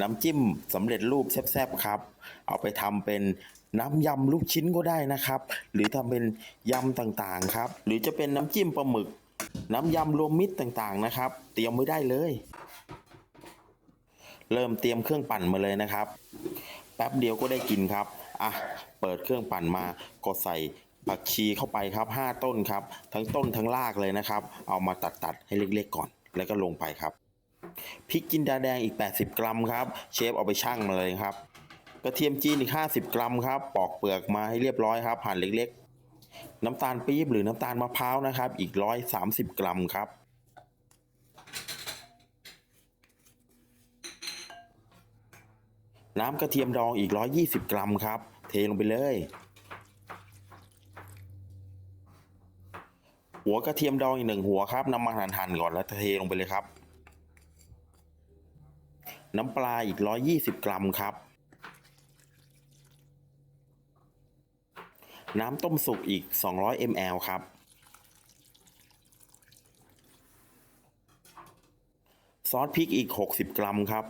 น้ำจิ้มสำเร็จรูปแซ่บๆครับ เอาไปทำเป็นน้ำยำลูกชิ้นก็ได้นะครับ หรือทำเป็นยำต่างๆครับ หรือจะเป็นน้ำจิ้มปลาหมึก น้ำยำรวมมิตรต่างๆนะครับ เตรียมไว้ได้เลย เริ่มเตรียมเครื่องปั่นมาเลยนะครับ แป๊บเดียวก็ได้กินครับอะเปิดเครื่องปั่นมาก็ใส่ผักชีเข้าไปครับ 5 ต้นครับ ทั้งต้นทั้งรากเลยนะครับ เอามาตัดตัดๆให้เล็กๆก่อน แล้วก็ลงไปครับ พริกจินดาแดงอีก 80 กรัมครับ เชฟเอาไปชั่งมาเลยครับ กระเทียมจีนอีก 50 กรัมครับ ปอกเปลือกมาให้เรียบร้อยครับหั่นเล็กๆ น้ำตาลปี๊บหรือน้ำตาลมะพร้าวนะครับ อีก 130 กรัมครับน้ำกระเทียมดองอีก 120 กรัมครับ เทลงไปเลย หัวกระเทียมดองอีกหนึ่งหัวครับนำมาหั่นๆก่อนแล้วเทลงไปเลยครับ น้ำปลาอีก 120 กรัมครับ น้ำต้มสุกอีก 200 ml ครับ ซอสพริกอีก 60 กรัมครับ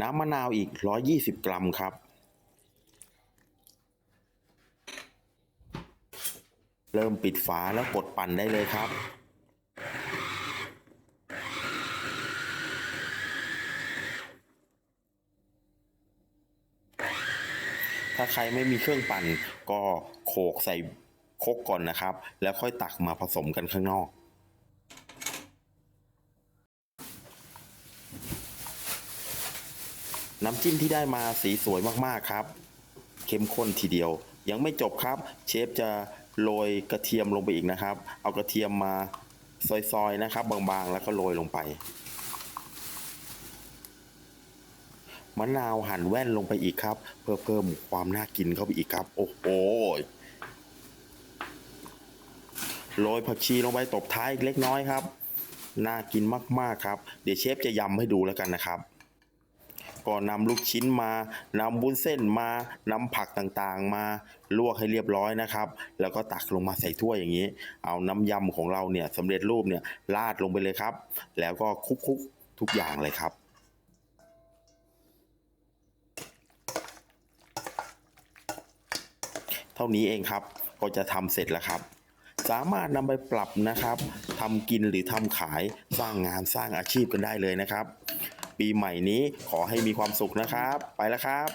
น้ำมะนาวอีก 120 กรัมครับ เริ่มปิดฝาแล้วกดปั่นได้เลยครับ ถ้าใครไม่มีเครื่องปั่นก็โขกใส่คกก่อนนะครับ แล้วค่อยตักมาผสมกันข้างนอก น้ำจิ้มที่ได้มาสีสวยมากๆครับ เข้มข้นทีเดียว ยังไม่จบครับ เชฟจะโรยกระเทียมลงไปอีกนะครับ เอากระเทียมมาซอยๆนะครับ บางๆ แล้วก็โรยลงไปมะนาวหั่นแว่นลงไปอีกครับ เพื่อเพิ่มความน่ากินเข้าไปอีกครับ โอ้โหโรยผักชีลงไปตบท้ายเล็กน้อยครับ น่ากินมากๆครับ เดี๋ยวเชฟจะยำให้ดูแล้วกันนะครับ ก็นำลูกชิ้นมานำบุ้นเส้นมานำผักต่างๆ มาลวกให้เรียบร้อยนะครับ แล้วก็ตักลงมาใส่ถ้วยอย่างนี้ เอาน้ำยำของเราเนี่ยสำเร็จรูปเนี่ยราดลงไปเลยครับ แล้วก็คลุกๆทุกอย่างเลยครับเท่านี้เองครับก็จะทำเสร็จแล้วครับ สามารถนำไปปรับนะครับทำกินหรือทำขายสร้างงานสร้างอาชีพกันได้เลยนะครับ ปีใหม่นี้ขอให้มีความสุขนะครับ ไปแล้วครับ